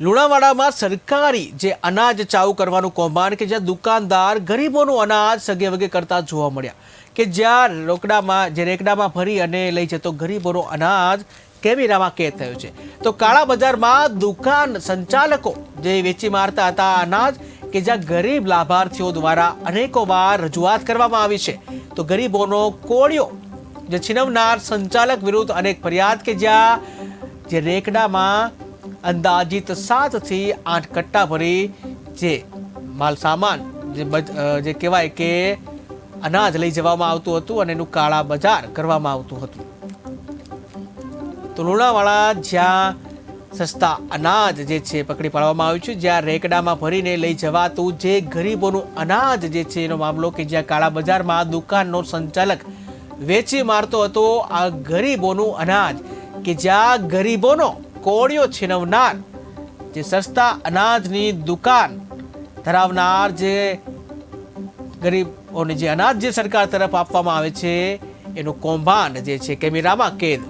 લુણાવાડામાં સરકારી જે અનાજ ચાઉ કરવાનું કૌભાંડ કે જ્યાં દુકાનદાર ગરીબોનું અનાજ સગે વગે કરતા જોવા મળ્યા કે જ્યાં રોકડામાં જે રેકડામાં ભરી અને લઈ જતો ગરીબોનો અનાજ કેમેરામાં કેદ થયો છે. તો કાળા બજારમાં દુકાન સંચાલકો જે વેચી મારતા હતા અનાજ કે જ્યાં ગરીબ લાભાર્થીઓ દ્વારા અનેકો વાર રજૂઆત કરવામાં આવી છે. તો ગરીબોનો કોળિયો જે છીનવનાર સંચાલક વિરુદ્ધ અનેક ફરિયાદ કે જ્યાં જે રેકડામાં અંદાજિત સાતથી આઠ કટ્ટા ભરી જે માલ સામાન, જે કહેવાય કે અનાજ લઈ જવામાં આવતું હતું અને એનું કાળા બજાર કરવામાં આવતું હતું. તો લુણાવાડા જ્યાં સસ્તા અનાજ જે છે પકડી પાડવામાં આવ્યું છે, જ્યાં રેકડામાં ભરીને લઈ જવાતું જે ગરીબોનું અનાજ જે છે એનો મામલો કે જ્યાં કાળા બજારમાં દુકાનનો સંચાલક વેચી મારતો હતો, આ ગરીબોનું અનાજ કે જ્યાં ગરીબોનો કોળિયો છીનવનાર જે સસ્તા અનાજની દુકાન ધરાવનાર જે ગરીબોને જે અનાજ જે સરકાર તરફ આપવામાં આવે છે, એનું કૌભાંડ જે છે કેમેરામાં કેદ